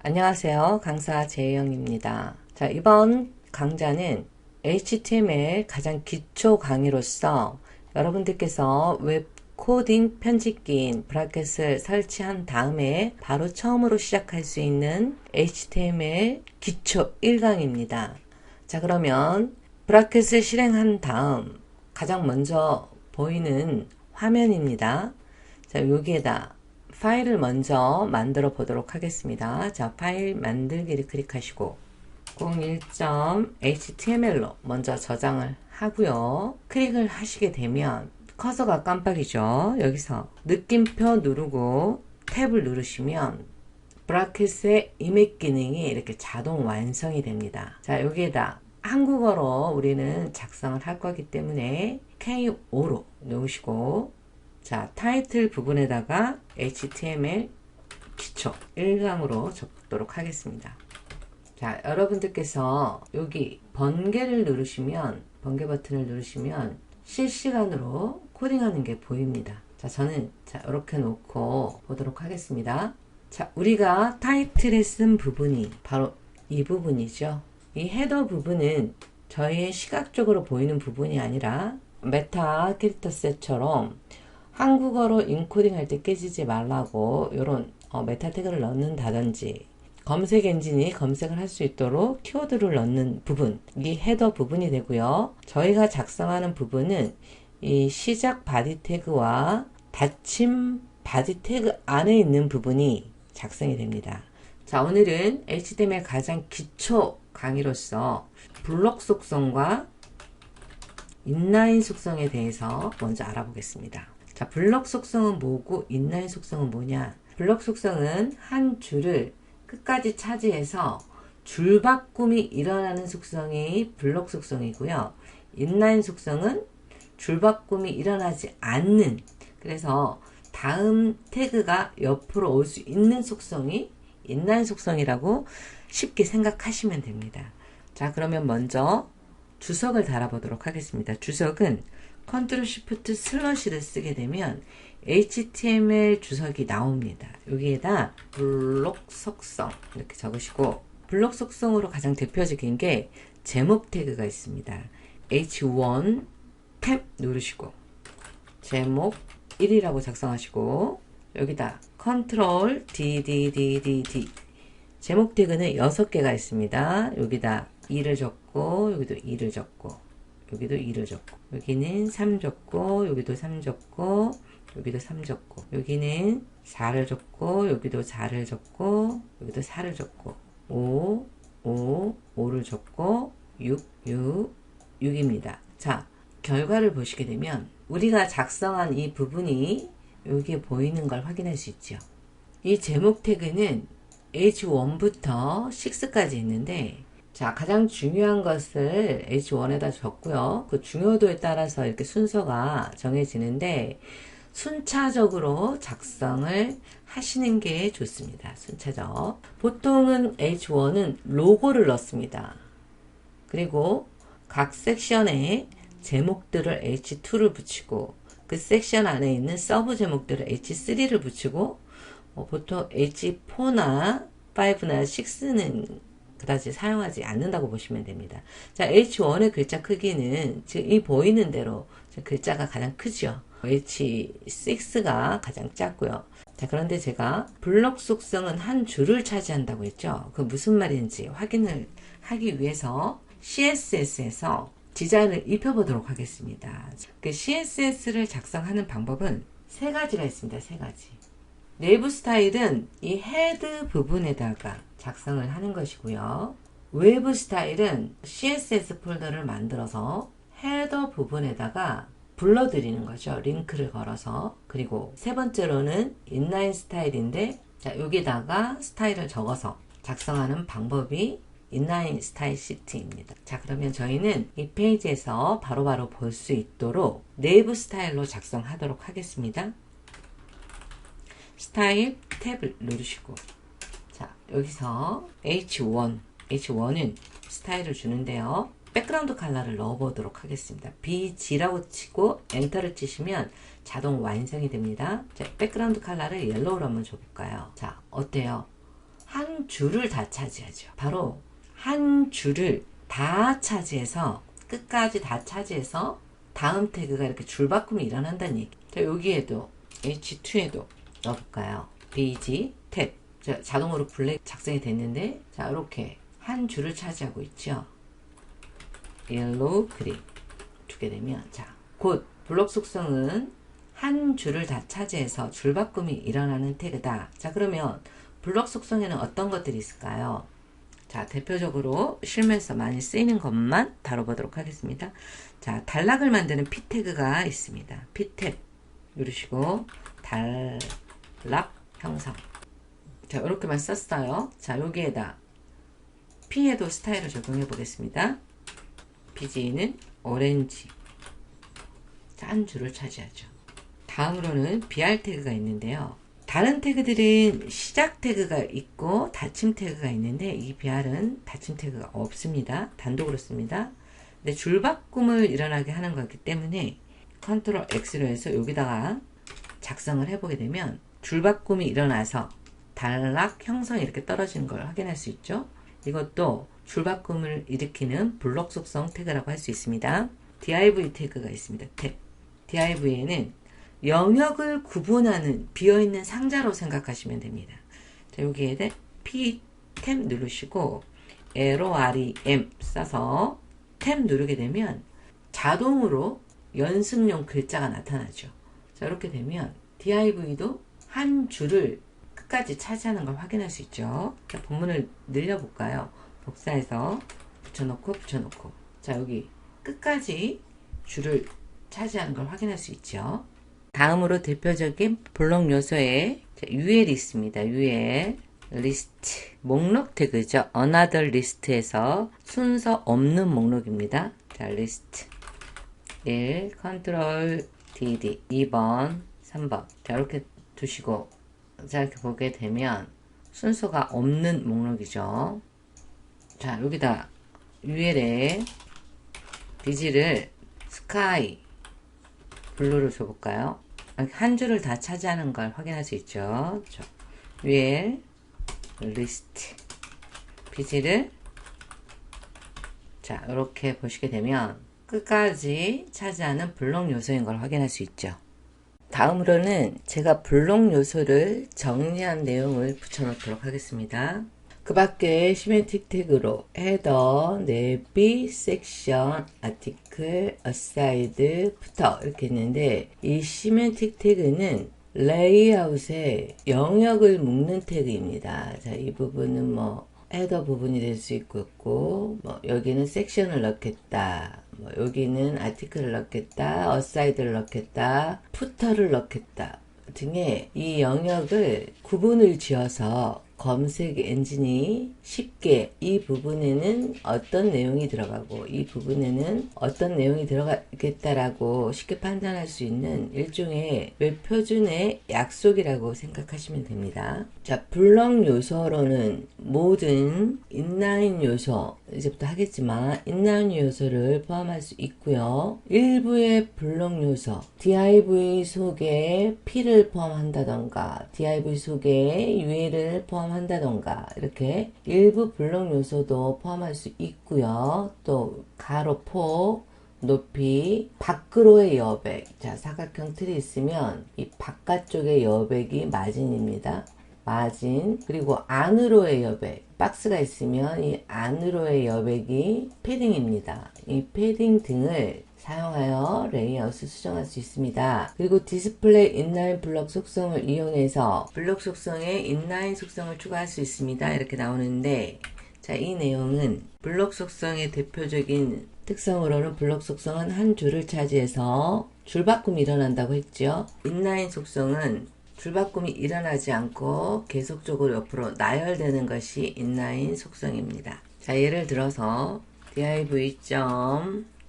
안녕하세요. 강사 재영입니다. 자, 이번 강좌는 HTML 가장 기초 강의로서 여러분들께서 웹 코딩 편집기인 브라켓을 설치한 다음에 바로 처음으로 시작할 수 있는 HTML 기초 1강입니다. 자, 그러면 브라켓을 실행한 다음 가장 먼저 보이는 화면입니다. 자, 여기에다 파일을 먼저 만들어 보도록 하겠습니다. 자, 파일 만들기를 클릭하시고 01.html로 먼저 저장을 하고요. 클릭을 하시게 되면 커서가 깜빡이죠. 여기서 느낌표 누르고 탭을 누르시면 브라켓의 이맥 기능이 이렇게 자동 완성이 됩니다. 자, 여기에다 한국어로 우리는 작성을 할 거기 때문에 K5로 놓으시고 자, 타이틀 부분에다가 HTML 기초 1강으로 적도록 하겠습니다. 자, 여러분들께서 여기 번개를 누르시면 번개 버튼을 누르시면 실시간으로 코딩하는 게 보입니다. 자, 저는 자, 이렇게 놓고 보도록 하겠습니다. 자, 우리가 타이틀에 쓴 부분이 바로 이 부분이죠. 이 헤더 부분은 저희의 시각적으로 보이는 부분이 아니라 메타 캐릭터 셋처럼 한국어로 인코딩 할 때 깨지지 말라고 이런 어, 메타 태그를 넣는다든지 검색 엔진이 검색을 할 수 있도록 키워드를 넣는 부분 이 헤더 부분이 되고요. 저희가 작성하는 부분은 이 시작 바디 태그와 닫힘 바디 태그 안에 있는 부분이 작성이 됩니다. 자 오늘은 HTML 가장 기초 강의로서 블록 속성과 인라인 속성에 대해서 먼저 알아보겠습니다. 자, 블럭 속성은 뭐고 인라인 속성은 뭐냐? 블럭 속성은 한 줄을 끝까지 차지해서 줄 바꿈이 일어나는 속성이 블럭 속성이고요. 인라인 속성은 줄 바꿈이 일어나지 않는 그래서 다음 태그가 옆으로 올 수 있는 속성이 인라인 속성이라고 쉽게 생각하시면 됩니다. 자 그러면 먼저 주석을 달아보도록 하겠습니다. 주석은 컨트롤 시프트 슬러시를 쓰게 되면 HTML 주석이 나옵니다. 여기에다 블록 속성 이렇게 적으시고 블록 속성으로 가장 대표적인 게 제목 태그가 있습니다. H1 탭 누르시고 제목 1이라고 작성하시고 여기다 컨트롤 D D D D D 제목 태그는 6개가 있습니다. 여기다 2를 적고 여기도 2를 적고 여기도 2를 적고 여기는 3 적고 여기도 3 적고 여기도 3 적고 여기는 4를 적고 여기도 4를 적고 여기도 4를 적고 5 5 5를 적고 6 6 6입니다. 자 결과를 보시게 되면 우리가 작성한 이 부분이 여기에 보이는 걸 확인할 수 있죠. 이 제목 태그는 H1부터 6까지 있는데 자, 가장 중요한 것을 H1에다 적고요. 그 중요도에 따라서 이렇게 순서가 정해지는데 순차적으로 작성을 하시는 게 좋습니다. 순차적. 보통은 H1은 로고를 넣습니다. 그리고 각 섹션에 제목들을 H2를 붙이고 그 섹션 안에 있는 서브 제목들을 H3를 붙이고 어, 보통 H4나 5나 6는 그다지 사용하지 않는다고 보시면 됩니다. 자, H1의 글자 크기는 지금 이 보이는 대로 글자가 가장 크죠. H6가 가장 작고요. 자, 그런데 제가 블록 속성은 한 줄을 차지한다고 했죠. 그 무슨 말인지 확인을 하기 위해서 CSS에서 디자인을 입혀보도록 하겠습니다. 그 CSS를 작성하는 방법은 세 가지가 있습니다. 세 가지. 내부 스타일은 이 헤드 부분에다가 작성을 하는 것이고요. 외부 스타일은 CSS 폴더를 만들어서 헤더 부분에다가 불러드리는 거죠. 링크를 걸어서. 그리고 세 번째로는 인라인 스타일인데 자, 여기다가 스타일을 적어서 작성하는 방법이 인라인 스타일 시트입니다. 자, 그러면 저희는 이 페이지에서 바로바로 볼 수 있도록 내부 스타일로 작성하도록 하겠습니다. 스타일 탭을 누르시고 자 여기서 H1 H1은 스타일을 주는데요 백그라운드 컬러를 넣어보도록 하겠습니다 BG라고 치고 엔터를 치시면 자동 완성이 됩니다 자, 백그라운드 컬러를 옐로우로 한번 줘볼까요 자 어때요 한 줄을 다 차지하죠. 바로 한 줄을 다 차지해서 끝까지 다 차지해서 다음 태그가 이렇게 줄바꿈이 일어난다는 얘기. 자, 여기에도 H2에도 넣어볼까요? BG 탭. 자, 자동으로 블랙 작성이 됐는데 자, 이렇게 한 줄을 차지하고 있죠. 옐로우 그린 두게 되면 자, 곧 블록 속성은 한 줄을 다 차지해서 줄바꿈이 일어나는 태그다. 자, 그러면 블록 속성에는 어떤 것들이 있을까요? 자, 대표적으로 실무에서 많이 쓰이는 것만 다뤄보도록 하겠습니다. 자, 단락을 만드는 P 태그가 있습니다. P 탭 누르시고 단락 형성. 자, 이렇게만 썼어요. 자, 여기에다 P에도 스타일을 적용해 보겠습니다. BG는 오렌지. 자, 한 줄을 차지하죠. 다음으로는 BR 태그가 있는데요. 다른 태그들은 시작 태그가 있고 닫힘 태그가 있는데 이 BR은 닫힘 태그가 없습니다. 단독으로 씁니다. 근데 줄바꿈을 일어나게 하는 거기 때문에 컨트롤 X로 해서 여기다가 작성을 해보게 되면 줄바꿈이 일어나서 단락 형성이 이렇게 떨어지는 걸 확인할 수 있죠. 이것도 줄바꿈을 일으키는 블록 속성 태그라고 할 수 있습니다. div 태그가 있습니다. 탭. div에는 영역을 구분하는 비어있는 상자로 생각하시면 됩니다. 자, 여기에 p 탭 누르시고 LOREM 써서 탭 누르게 되면 자동으로 연습용 글자가 나타나죠. 자, 이렇게 되면 div도 한 줄을 끝까지 차지하는 걸 확인할 수 있죠. 자, 본문을 늘려볼까요? 복사해서 붙여놓고 붙여놓고 자 여기 끝까지 줄을 차지하는 걸 확인할 수 있죠. 다음으로 대표적인 블록 요소에 UL이 있습니다. UL 리스트 목록 태그죠. Another list에서 순서 없는 목록입니다. 자 리스트 1 컨트롤 DD 2번 3번 자 이렇게 두시고 자 이렇게 보게 되면 순서가 없는 목록이죠. 자 여기다 UL에 비지를 스카이 블루를 줘볼까요? 한 줄을 다 차지하는 걸 확인할 수 있죠. UL 리스트 비지를 자 이렇게 보시게 되면 끝까지 차지하는 블록 요소인 걸 확인할 수 있죠. 다음으로는 제가 블록 요소를 정리한 내용을 붙여놓도록 하겠습니다. 그 밖에 시멘틱 태그로 헤더, 내비, 섹션, 아티클, 어사이드, 부터 이렇게 있는데 이 시멘틱 태그는 레이아웃의 영역을 묶는 태그입니다. 자, 이 부분은 뭐 헤더 부분이 될 수 있고 뭐 여기는 섹션을 넣겠다. 뭐 여기는 아티클을 넣겠다. 어사이드를 넣겠다. 푸터를 넣겠다. 등의 이 영역을 구분을 지어서 검색 엔진이 쉽게 이 부분에는 어떤 내용이 들어가고 이 부분에는 어떤 내용이 들어가겠다라고 쉽게 판단할 수 있는 일종의 웹 표준의 약속이라고 생각하시면 됩니다. 자, 블럭 요소로는 모든 인라인 요소, 이제부터 하겠지만 인라인 요소를 포함할 수 있고요. 일부의 블럭 요소, div 속에 p를 포함한다던가 div 속에 포함 포함한다던가 이렇게 일부 블록 요소도 포함할 수 있고요. 또 가로 폭 높이 밖으로의 여백 자 사각형 틀이 있으면 이 바깥쪽의 여백이 마진입니다. 마진 그리고 안으로의 여백 박스가 있으면 이 안으로의 여백이 패딩입니다. 이 패딩 등을 사용하여 레이아웃을 수정할 수 있습니다. 그리고 디스플레이 인라인 블록 속성을 이용해서 블록 속성에 인라인 속성을 추가할 수 있습니다. 이렇게 나오는데 자, 이 내용은 블록 속성의 대표적인 특성으로는 블록 속성은 한 줄을 차지해서 줄 바꿈이 일어난다고 했죠. 인라인 속성은 줄바꿈이 일어나지 않고 계속적으로 옆으로 나열되는 것이 인라인 속성입니다. 자, 예를 들어서 div.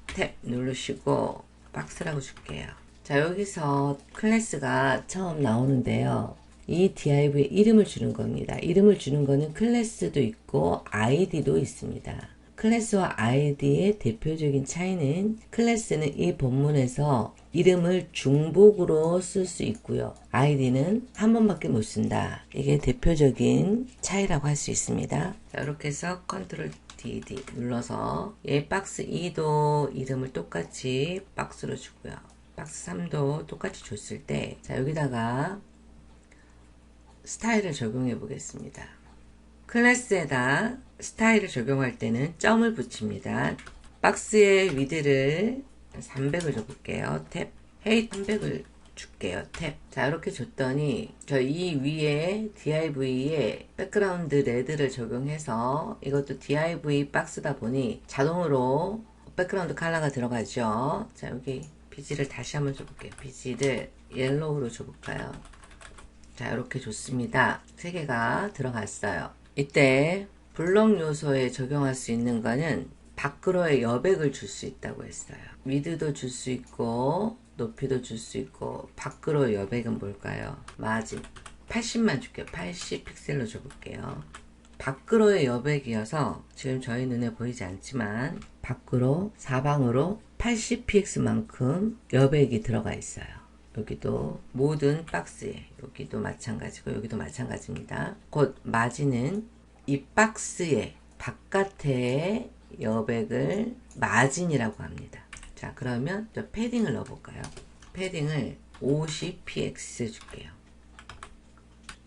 탭 누르시고 박스라고 줄게요. 자 여기서 클래스가 처음 나오는데요. 이 div에 이름을 주는 겁니다. 이름을 주는 거는 클래스도 있고 id도 있습니다. 클래스와 아이디의 대표적인 차이는 클래스는 이 본문에서 이름을 중복으로 쓸 수 있고요. 아이디는 한 번밖에 못 쓴다. 이게 대표적인 차이라고 할 수 있습니다. 자, 이렇게 해서 컨트롤 DD 눌러서 얘 박스 2도 이름을 똑같이 박스로 주고요. 박스 3도 똑같이 줬을 때, 자, 여기다가 스타일을 적용해 보겠습니다. 클래스에다 스타일을 적용할 때는 점을 붙입니다. 박스의 위드를 300을 줘볼게요. 탭. 헤이 300을 줄게요. 탭. 자, 이렇게 줬더니 저 이 위에 DIV에 백그라운드 레드를 적용해서 이것도 DIV 박스다 보니 자동으로 백그라운드 컬러가 들어가죠. 자, 여기 비지를 다시 한번 줘볼게요. 비지를 옐로우로 줘볼까요? 자, 이렇게 좋습니다. 세 개가 들어갔어요. 이때 블록 요소에 적용할 수 있는 거는 밖으로의 여백을 줄 수 있다고 했어요. 위드도 줄 수 있고 높이도 줄 수 있고 밖으로의 여백은 뭘까요? 마진 80만 줄게요. 80 픽셀로 줘볼게요. 밖으로의 여백이어서 지금 저희 눈에 보이지 않지만 밖으로 사방으로 80px만큼 여백이 들어가 있어요. 여기도 모든 박스에 여기도 마찬가지고 여기도 마찬가지입니다. 곧 마진은 이 박스의 바깥에 여백을 마진이라고 합니다. 자 그러면 저 패딩을 넣어볼까요? 패딩을 50px 줄게요.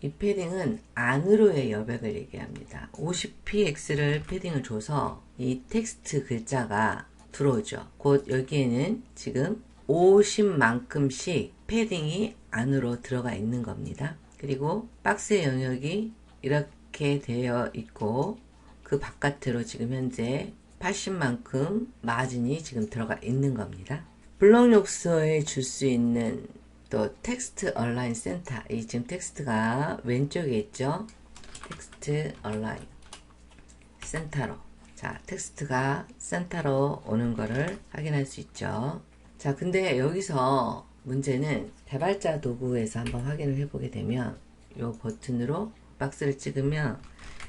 이 패딩은 안으로의 여백을 얘기합니다. 50px를 패딩을 줘서 이 텍스트 글자가 들어오죠. 곧 여기에는 지금 50만큼씩 패딩이 안으로 들어가 있는 겁니다. 그리고 박스의 영역이 이렇게 되어 있고 그 바깥으로 지금 현재 80만큼 마진이 지금 들어가 있는 겁니다. 블록 욕소에 줄 수 있는 또 텍스트 얼라인 센터 이 지금 텍스트가 왼쪽에 있죠. 텍스트 얼라인 센터로 자 텍스트가 센터로 오는 거를 확인할 수 있죠. 자 근데 여기서 문제는 개발자 도구에서 한번 확인을 해보게 되면 이 버튼으로 박스를 찍으면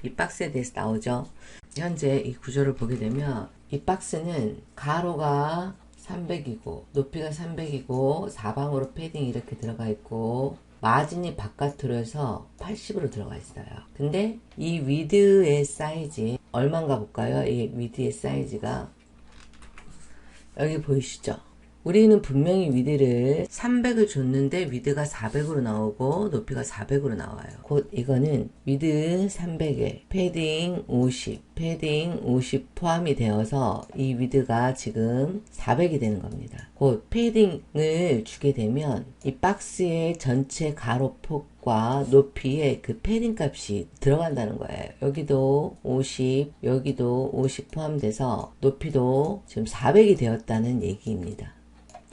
이 박스에 대해서 나오죠. 현재 이 구조를 보게 되면 이 박스는 가로가 300이고 높이가 300이고 사방으로 패딩이 이렇게 들어가 있고 마진이 바깥으로 해서 80으로 들어가 있어요. 근데 이 위드의 사이즈 얼마인가 볼까요? 이 위드의 사이즈가 여기 보이시죠? 우리는 분명히 위드를 300을 줬는데 위드가 400으로 나오고 높이가 400으로 나와요. 곧 이거는 위드 300에 패딩 50, 패딩 50 포함이 되어서 이 위드가 지금 400이 되는 겁니다. 곧 패딩을 주게 되면 이 박스의 전체 가로폭 과 높이에 그 패딩 값이 들어간다는 거예요. 여기도 50, 여기도 50 포함돼서 높이도 지금 400이 되었다는 얘기입니다.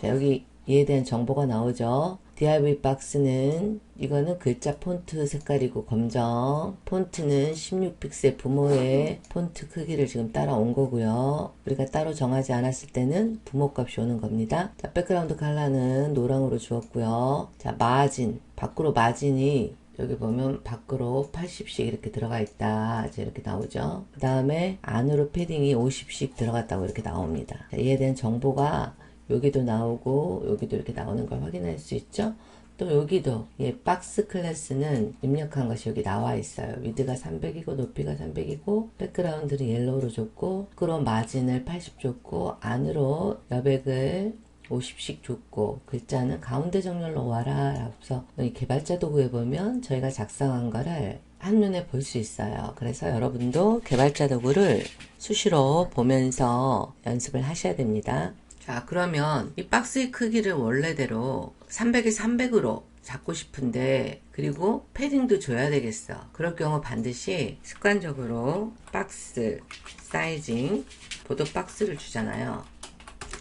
자, 여기 이에 대한 정보가 나오죠. DIV 박스는 이거는 글자 폰트 색깔이고 검정. 폰트는 16픽셀 부모의 폰트 크기를 지금 따라온 거고요. 우리가 따로 정하지 않았을 때는 부모 값이 오는 겁니다. 자 백그라운드 컬러는 노랑으로 주었고요. 자 마진. 밖으로 마진이 여기 보면 밖으로 80씩 이렇게 들어가 있다. 이렇게 나오죠. 그 다음에 안으로 패딩이 50씩 들어갔다고 이렇게 나옵니다. 자, 이에 대한 정보가 여기도 나오고 여기도 이렇게 나오는 걸 확인할 수 있죠. 또 여기도 예, 박스 클래스는 입력한 것이 여기 나와 있어요. 위드가 300이고 높이가 300이고 백그라운드를 옐로우로 줬고 그런 마진을 80 줬고 안으로 여백을 50씩 줬고 글자는 가운데 정렬로 와라 라고서 개발자 도구에 보면 저희가 작성한 거를 한눈에 볼 수 있어요. 그래서 여러분도 개발자 도구를 수시로 보면서 연습을 하셔야 됩니다. 자 그러면 이 박스의 크기를 원래대로 300에 300으로 잡고 싶은데 그리고 패딩도 줘야 되겠어. 그럴 경우 반드시 습관적으로 박스 사이징 보도 박스를 주잖아요.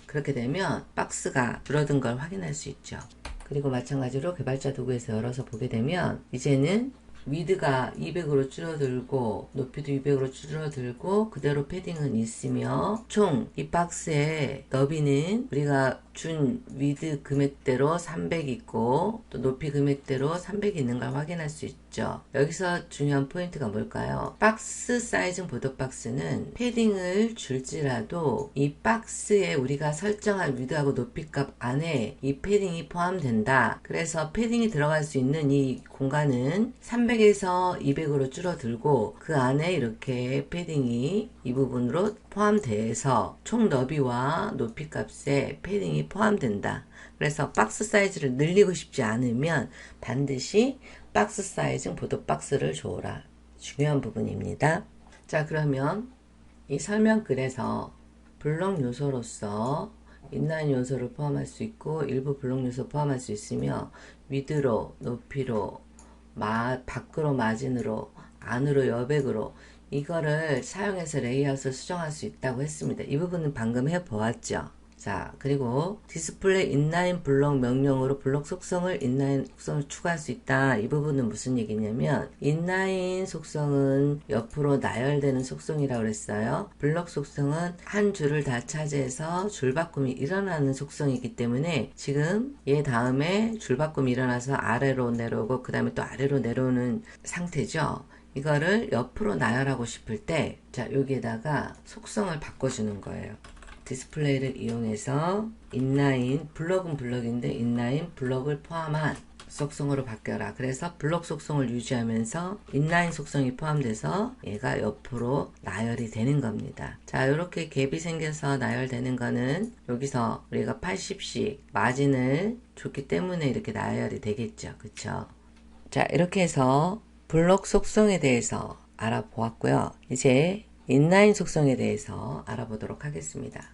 그렇게 되면 박스가 줄어든 걸 확인할 수 있죠. 그리고 마찬가지로 개발자 도구에서 열어서 보게 되면 이제는 위드가 200으로 줄어들고 높이도 200으로 줄어들고 그대로 패딩은 있으며 총 이 박스의 너비는 우리가 준 위드 금액대로 300 있고 또 높이 금액대로 300 있는 걸 확인할 수 있죠. 쉽죠. 여기서 중요한 포인트가 뭘까요? 박스 사이즈 보도 박스는 패딩을 줄지라도 이 박스에 우리가 설정한 위드하고 높이값 안에 이 패딩이 포함된다. 그래서 패딩이 들어갈 수 있는 이 공간은 300에서 200으로 줄어들고 그 안에 이렇게 패딩이 이 부분으로 포함돼서 총 너비와 높이 값에 패딩이 포함된다. 그래서 박스 사이즈를 늘리고 싶지 않으면 반드시 박스 사이즈 보도 박스를 줘라. 중요한 부분입니다. 자, 그러면 이 설명글에서 블록 요소로서 인라인 요소를 포함할 수 있고 일부 블록 요소 포함할 수 있으며 위드로, 높이로, 마, 밖으로 마진으로, 안으로 여백으로 이거를 사용해서 레이아웃을 수정할 수 있다고 했습니다. 이 부분은 방금 해보았죠. 자, 그리고 디스플레이 인라인 블록 명령으로 블록 속성을 인라인 속성을 추가할 수 있다. 이 부분은 무슨 얘기냐면 인라인 속성은 옆으로 나열되는 속성이라고 그랬어요. 블록 속성은 한 줄을 다 차지해서 줄 바꿈이 일어나는 속성이기 때문에 지금 얘 다음에 줄 바꿈이 일어나서 아래로 내려오고 그 다음에 또 아래로 내려오는 상태죠. 이거를 옆으로 나열하고 싶을 때, 자, 여기에다가 속성을 바꿔주는 거예요. 디스플레이를 이용해서 인라인, 블럭은 블럭인데 인라인 블럭을 포함한 속성으로 바뀌어라. 그래서 블럭 속성을 유지하면서 인라인 속성이 포함돼서 얘가 옆으로 나열이 되는 겁니다. 자, 이렇게 갭이 생겨서 나열되는 거는 여기서 우리가 80씩 마진을 줬기 때문에 이렇게 나열이 되겠죠. 그쵸? 자, 이렇게 해서 블록 속성에 대해서 알아보았고요. 이제 인라인 속성에 대해서 알아보도록 하겠습니다.